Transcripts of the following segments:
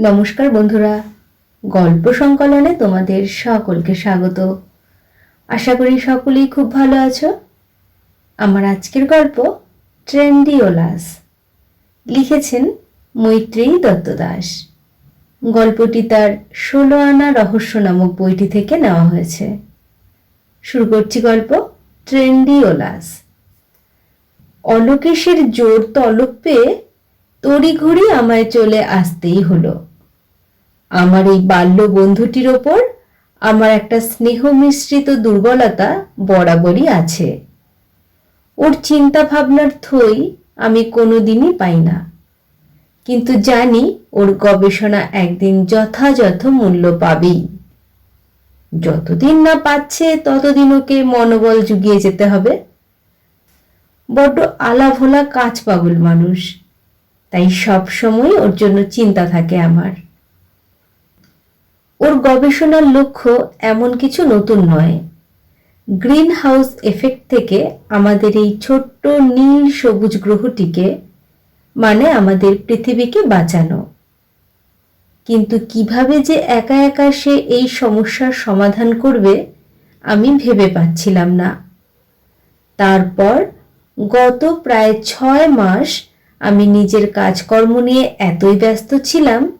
নমস্কার বন্ধুরা। গল্প সংকলনে তোমাদের সকলকে স্বাগত। আশা করি সকলেই খুব ভালো আছো। আমার আজকের গল্প ট্রেন্ডিওলাস। লিখেছেন মৈত্রেয়ী দত্ত দাস। গল্পটি তার ষোলো আনা রহস্য নামক বইটি থেকে নেওয়া হয়েছে। শুরু করছি গল্প ট্রেন্ডিওলাস। অলোকেশের জোর তলব পেয়ে তড়িঘড়ি আমায় চলে আসতেই হলো। আমার এই বাল্য বন্ধুটির ওপর আমার একটা স্নেহ মিশ্রিত দুর্বলতা বরাবরই আছে। ওর চিন্তা ভাবনার থই আমি কোনোদিনই পাই না। কিন্তু জানি ওর গবেষণা একদিন যথাযথ মূল্য পাবেই। যতদিন না পাচ্ছে, ততদিন ওকে মনোবল জুগিয়ে যেতে হবে। বড্ড আলাভোলা কাজ পাগল মানুষ, তাই সব সময় ওর জন্য চিন্তা থাকে আমার। ওর গবেষণার লক্ষ্য এমন কিছু নতুন নয়। গ্রিন হাউস এফেক্ট থেকে আমাদের এই ছোট্ট নীল সবুজ গ্রহটিকে মানে আমাদের পৃথিবীকে বাঁচানো। কিন্তু কীভাবে যে একা একা সে এই সমস্যার সমাধান করবে, আমি ভেবে পাচ্ছিলাম না। তারপর গত প্রায় ছয় মাস আমি নিজের কাজকর্ম নিয়ে এতই ব্যস্ত ছিলাম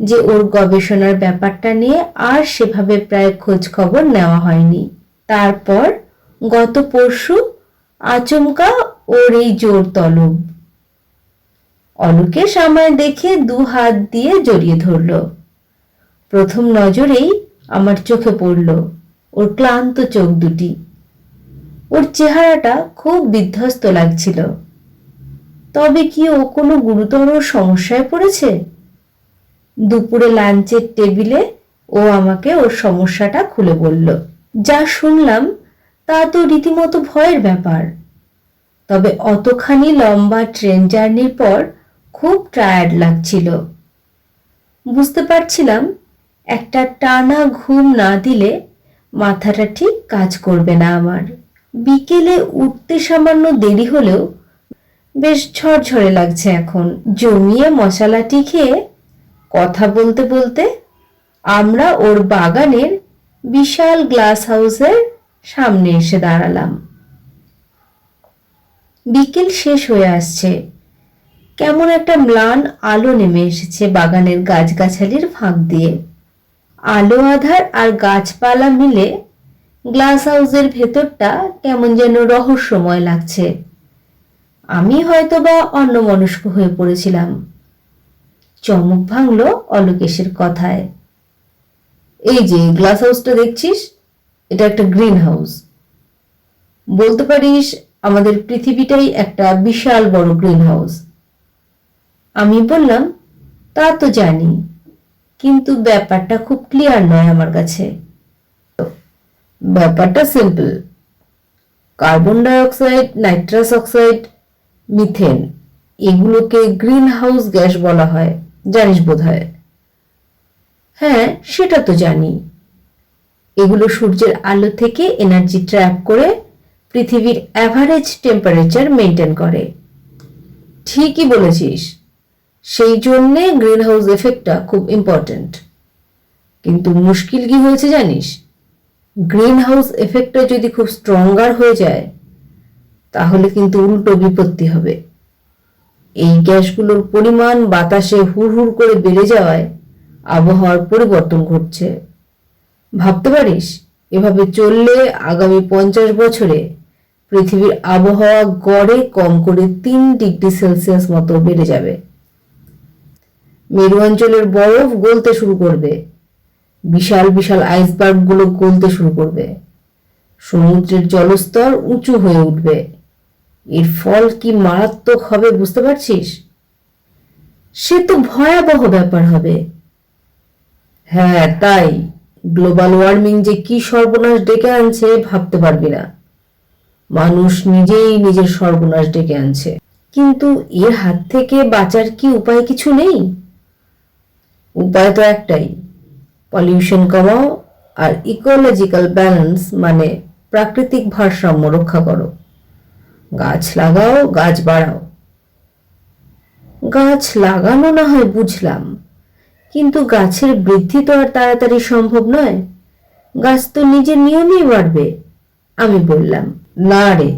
যে ওর গবেষণার ব্যাপারটা নিয়ে আর সেভাবে প্রায় খোঁজ খবর নেওয়া হয়নি। তারপর গত পরশু আচমকা ওর এই জোর তলব। অলোকেশ আমায় দেখে দু হাত দিয়ে জড়িয়ে ধরল। প্রথম নজরেই আমার চোখে পড়ল ওর ক্লান্ত চোখ দুটি। ওর চেহারাটা খুব বিধ্বস্ত লাগছিল। তবে কি ও কোনো গুরুতর সমস্যায় পড়েছে? দুপুরে লাঞ্চের টেবিলে ও আমাকে ওর সমস্যাটা খুলে বলল। যা শুনলাম, তা তো রীতিমতো ভয়ের ব্যাপার। তবে অতখানি লম্বা ট্রেন জার্নির পর খুব টায়ার্ড লাগছিল। বুঝতে পারছিলাম, একটা টানা ঘুম না দিলে মাথাটা ঠিক কাজ করবে না আমার। বিকেলে উঠতে সামান্য দেরি হলেও বেশ ঝরঝরে লাগছে এখন। জমিয়ে মশালাটি খেয়ে কথা বলতে বলতে আমরা ওর বাগানের বিশাল গ্লাস হাউসের সামনে এসে দাঁড়ালাম। বিকেল শেষ হয়ে আসছে। কেমন একটা ম্লান আলো নেমে এসেছে বাগানের গাছগাছালির ফাঁক দিয়ে। আলো, আধার আর গাছপালা মিলে গ্লাস হাউসের ভেতরটা কেমন যেন রহস্যময় লাগছে। আমি হয়তোবা অন্যমনস্ক হয়ে পড়েছিলাম। চমক ভাঙল অলোকেশের কথায়। এই যে গ্লাস হাউসটা দেখছিস? এটা একটা গ্রিন হাউস বলতে পারিস, আমাদের পৃথিবীটাই একটা বিশাল বড় গ্রিন হাউস আমি বললাম, তা তো জানি, কিন্তু ব্যাপারটা খুব ক্লিয়ার নয় আমার কাছে। ব্যাপারটা simple carbon dioxide nitrous oxide methane এগুলোকে গ্রিন হাউস গ্যাস বলা হয়। জানিস বোধ হয় হ্যাঁ সেটা তো জানি। এগুলো সূর্যের আলো থেকে এনার্জি ট্র্যাপ করে পৃথিবীর অ্যাভারেজ টেম্পারেচার মেনটেন করে। ঠিকই বলেছিস। সেই জন্যে গ্রিন হাউস এফেক্টটা খুব ইম্পর্ট্যান্ট কিন্তু মুশকিল কি হয়েছে জানিস? গ্রিন হাউস এফেক্টটা যদি খুব স্ট্রঙ্গার হয়ে যায়, তাহলে কিন্তু উল্টো বিপত্তি হবে। এই গ্যাসগুলোর পরিমাণ বাতাসে হুড় হুড় করে বেড়ে যাওয়ায় আবহাওয়ার পরিবর্তন ঘটছে। ভাবতে পারিস, এভাবে চললে আগামী পঞ্চাশ বছরে পৃথিবীর আবহাওয়া গড়ে কম করে তিন ডিগ্রি সেলসিয়াস মতো বেড়ে যাবে। মেরু অঞ্চলের বরফ গলতে শুরু করবে। বিশাল বিশাল আইসবার্গগুলো গলতে শুরু করবে। সমুদ্রের জলস্তর উঁচু হয়ে উঠবে। এর ফল কি মারাত্মক হবে বুঝতে পারছিস? সে তো ভয়াবহ ব্যাপার হবে। হ্যাঁ তাই। গ্লোবাল ওয়ার্মিং যে কি সর্বনাশ ডেকে আনছে ভাবতে পারবি না। মানুষ নিজেই নিজের সর্বনাশ ডেকে আনছে। কিন্তু এর হাত থেকে বাঁচার কি উপায় কিছু নেই? উপায় তো একটাই। পলিউশন কমাও আর ইকোলজিক্যাল ব্যালেন্স মানে প্রাকৃতিক ভারসাম্য রক্ষা করো। গাছ লাগাও, গাছ বাড়াও। গাছ লাগানো না হয় বুঝলাম, কিন্তু গাছের বৃদ্ধি তো আর তাড়াতাড়ি সম্ভব নয়। গাছ তো নিজের নিয়মেই বাড়বে, আমি বললাম, না রে।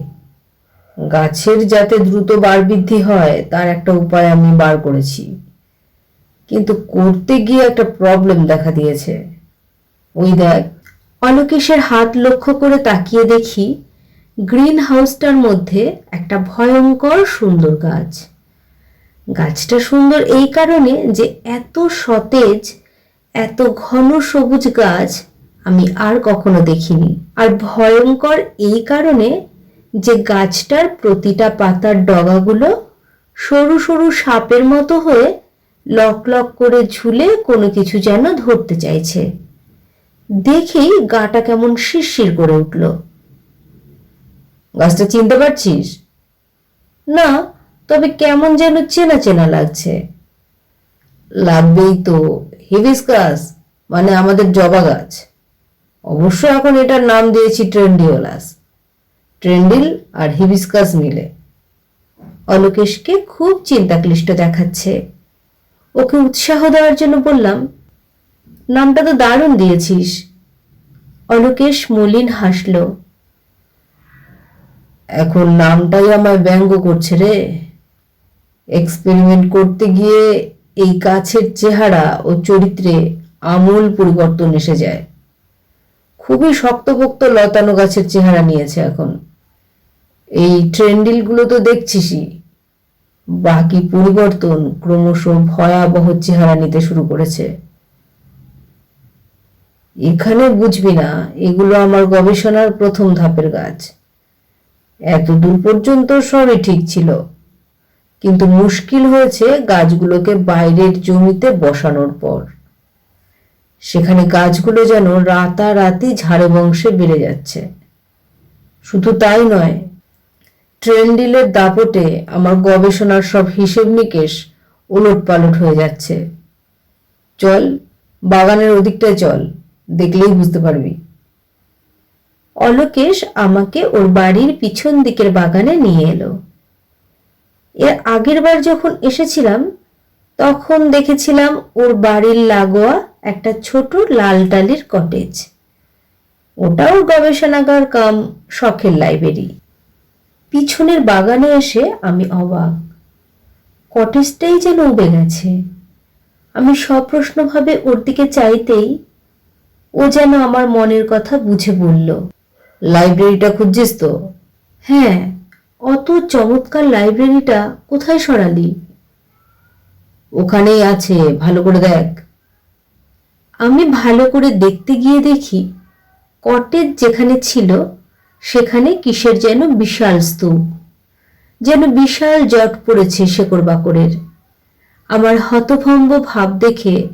গাছের যাতে দ্রুত বার বৃদ্ধি হয়, তার একটা উপায় আমি বার করেছি। কিন্তু করতে গিয়ে একটা প্রবলেম দেখা দিয়েছে। ওই দেখ, অলোকেশের হাত লক্ষ্য করে তাকিয়ে দেখি গ্রিন হাউসটার মধ্যে একটা ভয়ঙ্কর সুন্দর গাছ। গাছটা সুন্দর এই কারণে যে এত সতেজ, এত ঘন সবুজ গাছ আমি আর কখনো দেখিনি। আর ভয়ঙ্কর এই কারণে যে গাছটার প্রতিটা পাতার ডগাগুলো সরু সরু সাপের মতো হয়ে লক লক করে ঝুলে কোনো কিছু যেন ধরতে চাইছে। দেখেই গাটা কেমন শিরশির করে উঠল। গাছটা চিনতে পারছিস? না তবে কেমন যেন চেনা চেনা লাগছে। লাগবেই তো হিবিসকাস মানে আমাদের জবা গাছ। অবশ্য এখন এটার নাম দিয়েছি ট্রেন্ডিওলাস। ট্রেন্ডিল আর হিবিসকাস মিলে। অলোকেশকে খুব চিন্তাক্লিষ্ট দেখাচ্ছে। ওকে উৎসাহ দেওয়ার জন্য বললাম নামটা তো দারুণ দিয়েছিস। অলোকেশ মলিন হাসল। এখন নামটাই আমায় ব্যঙ্গ করছে রে। এক্সপেরিমেন্ট করতে গিয়ে এই গাছের চেহারা ও চরিত্রে আমূল পরিবর্তন এসে যায়। খুবই শক্তপোক্ত লতানো গাছের চেহারা নিয়েছে এখন। এই ট্রেন্ডিলগুলো তো দেখছিসই। বাকি পরিবর্তন ক্রমশ ভয়াবহ চেহারা নিতে শুরু করেছে। এখানে বুঝবি না, এগুলো আমার গবেষণার প্রথম ধাপের গাছ। এতদূর পর্যন্ত সবই ঠিক ছিল। কিন্তু মুশকিল হয়েছে গাছগুলোকে বাইরের জমিতে বসানোর পর। সেখানে গাছগুলো যেন রাতারাতি ঝাড়ে বংশে বেড়ে যাচ্ছে। শুধু তাই নয়, ট্রেন্ডিলের দাপটে আমার গবেষণার সব হিসেব নিকেশ ওলট পালট হয়ে যাচ্ছে। চল, বাগানের ওদিকটায় চল, দেখলেই বুঝতে পারবি। অলোকেশ আমাকে ওর বাড়ির পিছন দিকের বাগানে নিয়ে এলো। এর আগের বার যখন এসেছিলাম, তখন দেখেছিলাম ওর বাড়ির লাগোয়া একটা ছোট লাল টালির কটেজ ওটাও গবেষণাগার কাম, শখের লাইব্রেরি পিছনের বাগানে এসে আমি অবাক। কটেজটাই যেন উবে গেছে। আমি সপ্রশ্নভাবে ওর দিকে চাইতেই ও যেন আমার মনের কথা বুঝে বলল। লাইব্রেরিটা খুঁজছিস তো? হ্যাঁ অত চমৎকার লাইব্রেরিটা কোথায় সরালি? ওখানেই আছে ভালো করে দেখ। আমি ভালো করে দেখতে গিয়ে দেখি কটেজ যেখানে ছিল সেখানে কিসের যেন বিশাল স্তূপ। যেন বিশাল জট পড়েছে শেকড় বাকড়ের। আমার হতভম্ব ভাব দেখে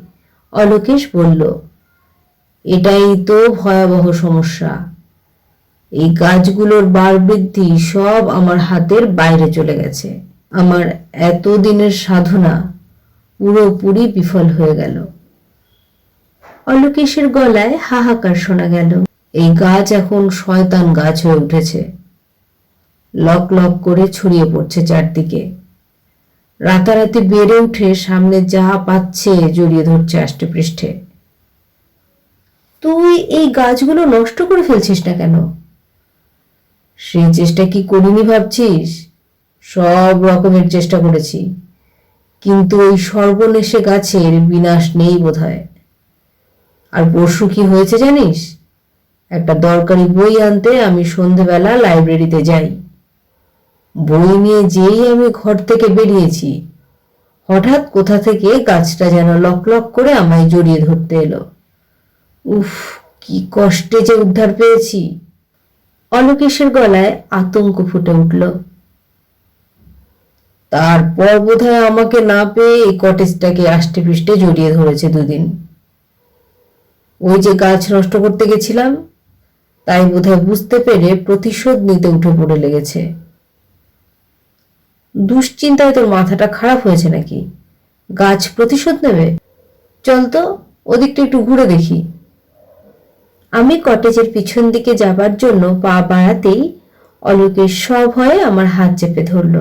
অলোকেশ বলল এটাই তো ভয়াবহ সমস্যা। এই গাছগুলোর বার বৃদ্ধি সব আমার হাতের বাইরে চলে গেছে। আমার এতদিনের সাধনা পুরোপুরি বিফল হয়ে গেল। অলোকেশের গলায় হাহাকার শোনা গেল। এই গাছ এখন শয়তান গাছ হয়ে উঠেছে। লক লক করে ছড়িয়ে পড়ছে চারদিকে। রাতারাতি বেড়ে উঠে সামনে যা পাচ্ছে জড়িয়ে ধরছে আষ্টপৃষ্ঠে। তুই এই গাছগুলো নষ্ট করে ফেলছিস না কেন? সেই চেষ্টা কি করিনি ভাবছিস? সব রকমের চেষ্টা করেছি। কিন্তু ওই সর্বনেশে গাছের বিনাশ নেই বোধহয়। আর পরশু কি হয়েছে জানিস? একটা দরকারি বই আনতে আমি সন্ধেবেলা লাইব্রেরিতে যাই। বই নিয়ে যেই আমি ঘর থেকে বেরিয়েছি, হঠাৎ কোথা থেকে গাছটা যেন লক লক করে আমায় জড়িয়ে ধরতে এলো। উফ, কি কষ্টে যে উদ্ধার পেয়েছি। অলোকেশের গলায় আতঙ্ক ফুটে উঠল। তারপর বোধহয় আমাকে না পেয়ে এই কটেজটাকে আষ্টে পৃষ্ঠে জড়িয়ে ধরেছে দুদিন। ওই যে গাছ নষ্ট করতে গেছিলাম, তাই বোধহয় বুঝতে পেরে প্রতিশোধ নিতে উঠে পড়ে লেগেছে। দুশ্চিন্তায় তোর মাথাটা খারাপ হয়েছে নাকি? গাছ প্রতিশোধ নেবে? চল তো, ওদিকটা একটু ঘুরে দেখি। আমি কটেজের পিছন দিকে যাবার জন্য পা বাড়াতেই অলোকের সভয়ে আমার হাত চেপে ধরল।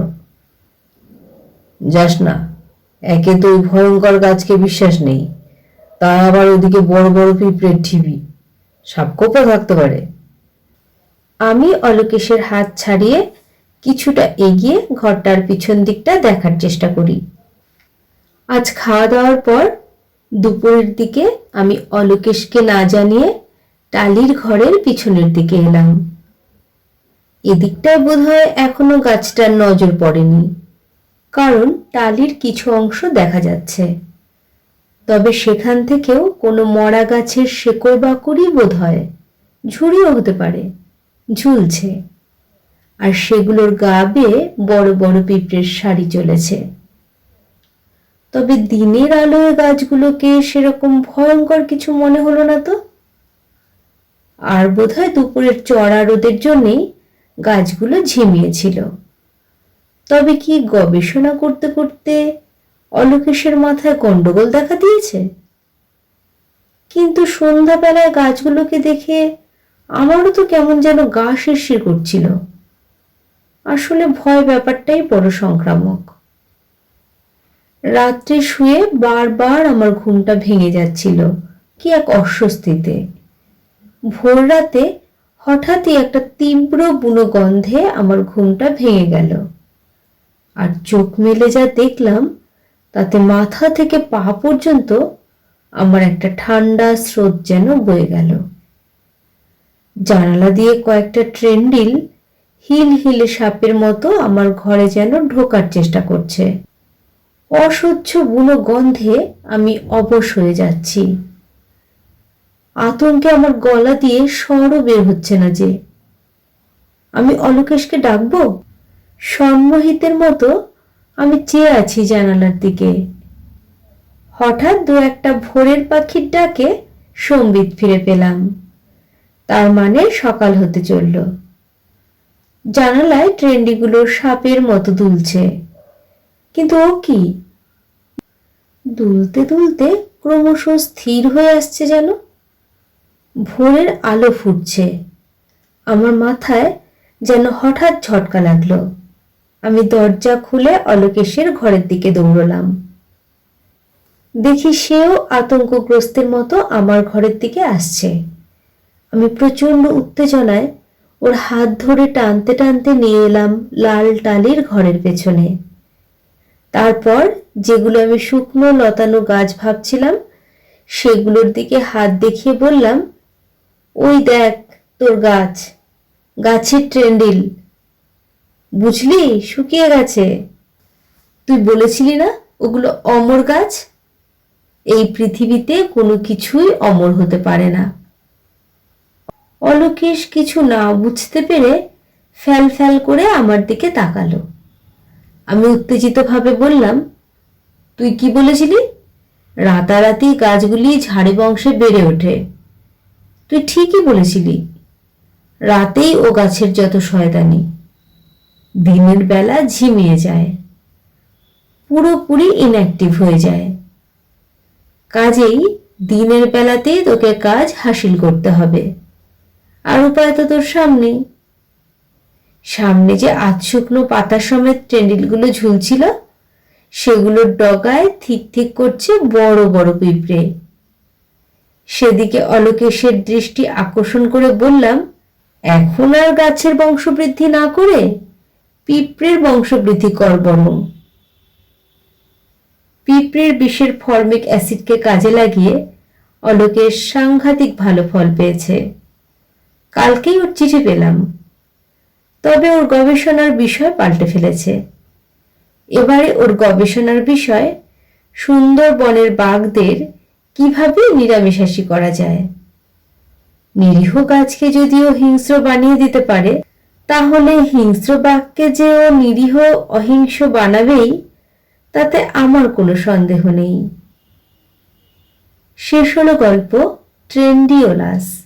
যাস না, একে তো ওই ভয়ঙ্কর গাছকে বিশ্বাস নেই। তা আবার ওদিকে বড় বড় পিঁপড়ের ঢিবি। সাপকোপও থাকতে পারে? আমি অলোকেশের হাত ছাড়িয়ে কিছুটা এগিয়ে ঘরটার পিছন দিকটা দেখার চেষ্টা করি। আজ খাওয়া দাওয়ার পর দুপুরের দিকে আমি অলোকেশকে না জানিয়ে টালির ঘরের পিছনের দিকে এলাম। এদিকটায় বোধহয় এখনও গাছটার নজর পড়েনি, কারণ টালির কিছু অংশ দেখা যাচ্ছে। তবে সেখান থেকেও কোনো মরা গাছের শেকড় বাকড়ই বোধ হয় ঝুড়িও হতে পারে, ঝুলছে। আর সেগুলোর গা বেয়ে বড় বড় পিঁপড়ের শাড়ি চলেছে। তবে দিনের আলোয় গাছগুলোকে সেরকম ভয়ঙ্কর কিছু মনে হলো না তো? আর বোধহয় দুপুরের চড়া রোদের জন্যেই গাছগুলো ঝিমিয়েছিল। তবে কি গবেষণা করতে করতে অলোকেশের মাথায় গন্ডগোল দেখা দিয়েছে? কিন্তু সন্ধ্যাবেলায় গাছগুলোকে দেখে আমারও তো কেমন যেন গা শিরশির করছিল। আসলে ভয় ব্যাপারটাই বড় সংক্রামক। রাত্রে শুয়ে বারবার আমার ঘুমটা ভেঙে যাচ্ছিল, কি এক অস্বস্তিতে। ভোর রাতে হঠাৎই একটা তীব্র বুনো গন্ধে আমার ঘুমটা ভেঙে গেল। আর চোখ মেলে যা দেখলাম, তাতে মাথা থেকে পা পর্যন্ত আমার একটা ঠান্ডা স্রোত যেন বয়ে গেল। জানালা দিয়ে কয়েকটা ট্রেন্ডিল হিল হিলে সাপের মতো আমার ঘরে যেন ঢোকার চেষ্টা করছে। অসহ্য বুনো গন্ধে আমি অবশ হয়ে যাচ্ছি। আতঙ্কে আমার গলা দিয়ে স্বরও বের হচ্ছে না যে। আমি অলোকেশকে ডাকবো? সম্মোহিতের মতো আমি চেয়ে আছি জানালার দিকে। হঠাৎ দু একটা ভোরের পাখির ডাকে সম্বিত ফিরে পেলাম। তার মানে সকাল হতে চলল। জানালায় ট্রেন্ডিগুলো সাপের মতো দুলছে। কিন্তু ও কি? দুলতে দুলতে ক্রমশ স্থির হয়ে আসছে যেন। ভোরের আলো ফুটছে। আমার মাথায় যেন হঠাৎ ঝটকা লাগল। আমি দরজা খুলে অলোকেশের ঘরের দিকে দৌড়লাম। দেখি সেও আতঙ্কগ্রস্তের মতো আমার ঘরের দিকে আসছে। আমি প্রচণ্ড উত্তেজনায় ওর হাত ধরে টানতে টানতে নিয়ে এলাম লাল টালির ঘরের পেছনে। তারপর যেগুলো আমি শুকনো লতানো গাছ ভাবছিলাম, সেগুলোর দিকে হাত দেখিয়ে বললাম ওই দেখ তোর গাছ, গাছের ট্রেন্ডিল। বুঝলি? শুকিয়ে গেছে। তুই বলেছিলি না ওগুলো অমর গাছ? এই পৃথিবীতে কোনো কিছুই অমর হতে পারে না। অলোকেশ কিছু না বুঝতে পেরে ফ্যাল ফ্যাল করে আমার দিকে তাকালো। আমি উত্তেজিতভাবে বললাম, তুই কি বলেছিলি? রাতারাতি গাছগুলি ঝাড়ে বংশে বেড়ে ওঠে। তুই ঠিকই বলেছিলি। রাতেই ও গাছের যত শয়তানি, দিনের বেলা ঝিমিয়ে যায়, পুরোপুরি ইনঅ্যাক্টিভ হয়ে যায়। কাজেই দিনের বেলাতেই তোকে কাজ হাসিল করতে হবে। আর উপায় তো তোর সামনেই। সামনে যে আধ শুকনো পাতা সমেত টেন্ডিলগুলো ঝুলছিল, সেগুলোর ডগায় ঠিক ঠিক করছে বড় বড় পিঁপড়ে। সেদিকে অলোকেশের দৃষ্টি আকর্ষণ করে বললাম, এখন আর গাছের বংশবৃদ্ধি না করে পিঁপড়ের বংশবৃদ্ধি কর বরং পিঁপড়ের বিষের ফর্মিক অ্যাসিডকে কাজে লাগিয়ে অলোকের সাংঘাতিক ভালো ফল পেয়েছে। কালকেই ওর চিঠি পেলাম। তবে ওর গবেষণার বিষয় পাল্টে ফেলেছে। এবারে ওর গবেষণার বিষয় সুন্দর বনের বাঘদের কীভাবে নিরামিষাশী করা যায়? নিরীহ গাছকে যদিও হিংস্র বানিয়ে দিতে পারে, তাহলে হিংস্র বাঘকে যে ও নিরীহ অহিংস বানাবেই, তাতে আমার কোনো সন্দেহ নেই। শেষ হলো গল্প ট্রেন্ডিওলাস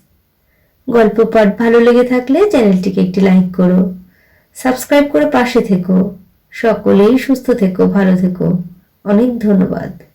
গল্প পাঠ ভালো লেগে থাকলে চ্যানেলটিকে একটি লাইক করো, সাবস্ক্রাইব করে পাশে থেকো, সকলেই সুস্থ থেকো, ভালো থেকো। অনেক ধন্যবাদ।